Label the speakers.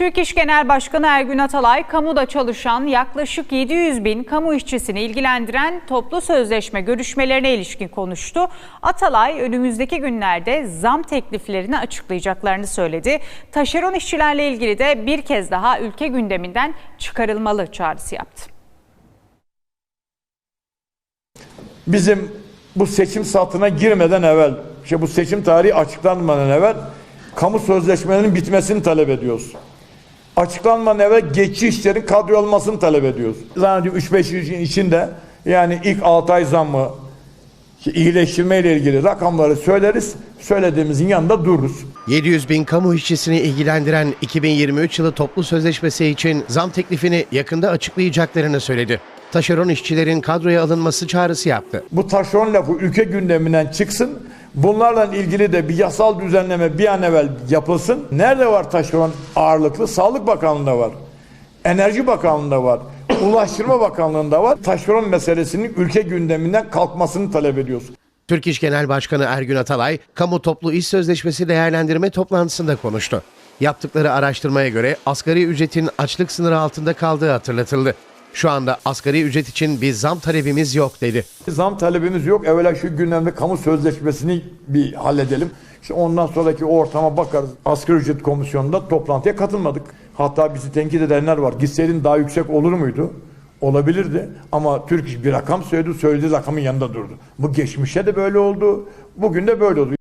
Speaker 1: Türk İş Genel Başkanı Ergün Atalay, kamuda çalışan yaklaşık 700 bin kamu işçisini ilgilendiren toplu sözleşme görüşmelerine ilişkin konuştu. Atalay, önümüzdeki günlerde zam tekliflerini açıklayacaklarını söyledi. Taşeron işçilerle ilgili de bir kez daha ülke gündeminden çıkarılmalı çağrısı yaptı.
Speaker 2: bizim bu seçim satına girmeden evvel, işte bu seçim tarihi açıklanmadan evvel kamu sözleşmelerinin bitmesini talep ediyoruz. Açıklanmadan evvel geçici işlerin kadro olmasını talep ediyoruz. Zannediyorum 3-5 yıl içinde yani ilk 6 ay zammı iyileştirme ile ilgili rakamları söyleriz. Söylediğimizin yanında dururuz.
Speaker 3: 700 bin kamu işçisini ilgilendiren 2023 yılı toplu sözleşmesi için zam teklifini yakında açıklayacaklarını söyledi. Taşeron işçilerin kadroya alınması çağrısı yaptı.
Speaker 2: Bu taşeron lafı ülke gündeminden çıksın. Bunlarla ilgili de bir yasal düzenleme bir an evvel yapılsın. Nerede var taşeron ağırlıklı? Sağlık Bakanlığı'nda var. Enerji Bakanlığı'nda var. Ulaştırma Bakanlığı'nda var. Taşeron meselesinin ülke gündeminden kalkmasını talep ediyoruz.
Speaker 3: Türk İş Genel Başkanı Ergün Atalay, kamu toplu iş sözleşmesi değerlendirme toplantısında konuştu. Yaptıkları araştırmaya göre asgari ücretin açlık sınırı altında kaldığı hatırlatıldı. Şu anda asgari ücret için bir zam talebimiz yok dedi.
Speaker 2: Zam talebimiz yok. Evvela şu gündemde kamu sözleşmesini bir halledelim. İşte ondan sonraki ortama bakarız. Asgari ücret komisyonunda toplantıya katılmadık. Hatta bizi tenkit edenler var. Gitseydin daha yüksek olur muydu? Olabilirdi ama Türk bir rakam söyledi, söylediği rakamın yanında durdu. Bu geçmişte de böyle oldu, bugün de böyle oldu.